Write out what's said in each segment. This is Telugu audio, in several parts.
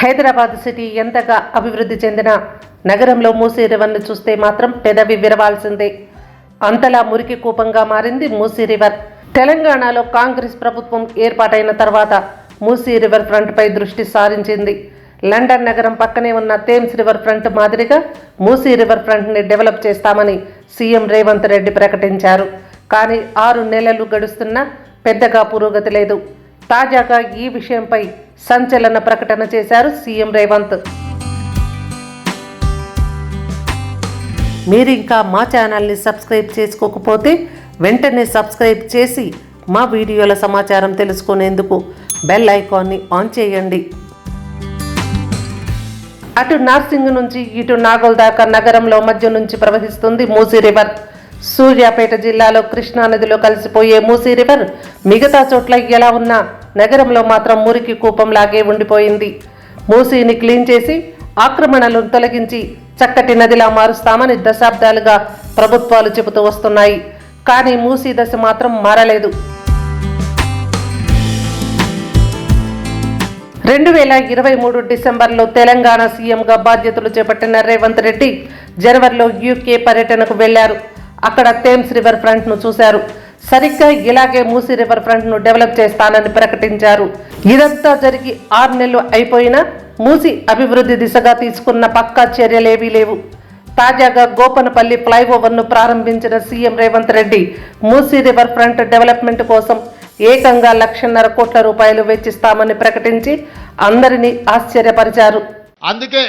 హైదరాబాద్ సిటీ ఎంతగా అభివృద్ధి చెందిన నగరంలో మూసీ రివర్ను చూస్తే మాత్రం పెదవి విరవాల్సిందే. అంతలా మురికి కూపంగా మారింది మూసీ రివర్ తెలంగాణలో కాంగ్రెస్ ప్రభుత్వం ఏర్పాటైన తర్వాత మూసీ రివర్ ఫ్రంట్పై దృష్టి సారించింది. లండన్ నగరం పక్కనే ఉన్న థేమ్స్ రివర్ ఫ్రంట్ మాదిరిగా మూసీ రివర్ ఫ్రంట్ని డెవలప్ చేస్తామని సీఎం రేవంత్ రెడ్డి ప్రకటించారు. కానీ ఆరు నెలలు గడుస్తున్నా పెద్దగా పురోగతి లేదు. తాజాగా ఈ విషయంపై సంచలన ప్రకటన చేశారు సీఎం రేవంత్. మీరు ఇంకా మా ఛానల్ని సబ్స్క్రైబ్ చేసుకోకపోతే వెంటనే సబ్స్క్రైబ్ చేసి మా వీడియోల సమాచారం తెలుసుకునేందుకు బెల్ ఐకాన్ని ఆన్ చేయండి. అటు నార్సింగ్ నుంచి ఇటు నాగోల్ దాకా నగరంలో మధ్య నుంచి ప్రవహిస్తుంది మూసీ రివర్. సూర్యాపేట జిల్లాలో కృష్ణా నదిలో కలిసిపోయే మూసీ రివర్ మిగతా చోట్ల ఎలా ఉన్నా నగరంలో మాత్రం మురికి కూపంలాగే ఉండిపోయింది. మూసీని క్లీన్ చేసి ఆక్రమణలను తొలగించి చక్కటి నదిలా మారుస్తామని దశాబ్దాలుగా ప్రభుత్వాలు చెబుతూ వస్తున్నాయి. కానీ మూసీ దశ మాత్రం మారలేదు. రెండు వేల ఇరవై మూడు డిసెంబర్లో తెలంగాణ సీఎంగా బాధ్యతలు చేపట్టిన రేవంత్ రెడ్డి జనవరిలో యూకే పర్యటనకు వెళ్ళారు. అక్కడ థేమ్స్ రివర్ ఫ్రంట్ను చూశారు. సరిగ్గా ఇలాగే మూసీ రివర్ ఫ్రంట్ను డెవలప్ చేస్తానని ప్రకటించారు. ఇదంతా జరిగి ఆరు నెలలు అయిపోయినా మూసి అభివృద్ధి దిశగా తీసుకున్న పక్కా చర్యలేవీ లేవు. తాజాగా గోపనపల్లి ఫ్లైఓవర్ను ప్రారంభించిన CM Revanth Reddy Musi river front development కోసం ఏకంగా లక్షన్నర కోట్ల రూపాయలు వెచ్చిస్తామని ప్రకటించి అందరినీ ఆశ్చర్యపరిచారు. అందుకే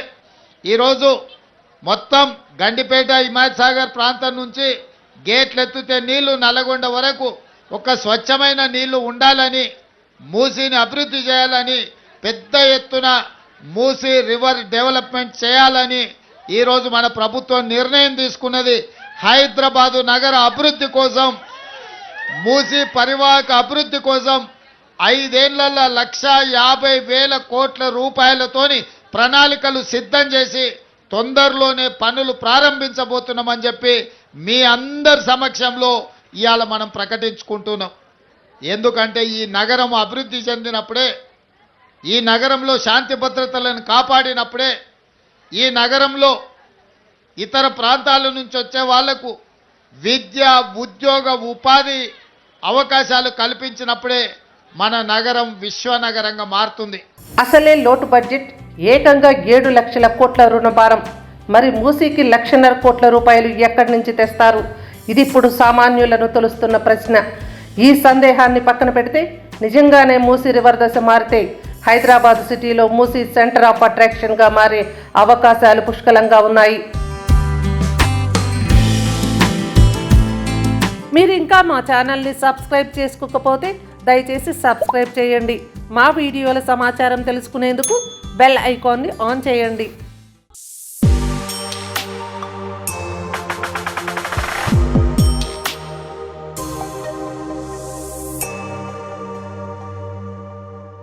ఈరోజు మొత్తం గండిపేట హిమాయత్ సాగర్ ప్రాంతం నుంచి గేట్లు ఎత్తితే నీళ్ళు నల్లగొండ వరకు ఒక స్వచ్ఛమైన నీళ్ళు ఉండాలని మూసీని అభివృద్ధి చేయాలని పెద్ద ఎత్తున మూసీ రివర్ డెవలప్మెంట్ చేయాలని ఈరోజు మన ప్రభుత్వం నిర్ణయం తీసుకున్నది. హైదరాబాదు నగర అభివృద్ధి కోసం మూసీ పరివాహక అభివృద్ధి కోసం ఐదేళ్ళలో లక్ష యాభై వేల కోట్ల రూపాయలతోని ప్రణాళికలు సిద్ధం చేసి తొందరలోనే పనులు ప్రారంభించబోతున్నామని చెప్పి మీ అందరి సమక్షంలో ఇవాళ మనం ప్రకటించుకుంటున్నాం. ఎందుకంటే ఈ నగరం అభివృద్ధి చెందినప్పుడే ఈ నగరంలో శాంతి భద్రతలను కాపాడినప్పుడే ఈ నగరంలో ఇతర ప్రాంతాల నుంచి వచ్చే వాళ్ళకు విద్య ఉద్యోగ ఉపాధి అవకాశాలు కల్పించినప్పుడే మన నగరం విశ్వనగరంగా మారుతుంది. అసలే లోటు బడ్జెట్ ఏకంగా ఏడు లక్షల కోట్ల రుణభారం. మరి మూసీకి లక్షన్నర కోట్ల రూపాయలు ఎక్కడి నుంచి తెస్తారు? ఇది ఇప్పుడు సామాన్యులను తొలుస్తున్న ప్రశ్న. ఈ సందేహాన్ని పక్కన పెడితే నిజంగానే మూసీ రివర్ దశ మారితే హైదరాబాద్ సిటీలో మూసీ సెంటర్ ఆఫ్ అట్రాక్షన్గా మారే అవకాశాలు పుష్కలంగా ఉన్నాయి. మీరు ఇంకా మా ఛానల్ని సబ్స్క్రైబ్ చేసుకోకపోతే దయచేసి సబ్స్క్రైబ్ చేయండి. మా వీడియోల సమాచారం తెలుసుకునేందుకు బెల్ ఐకాన్ని ఆన్ చేయండి.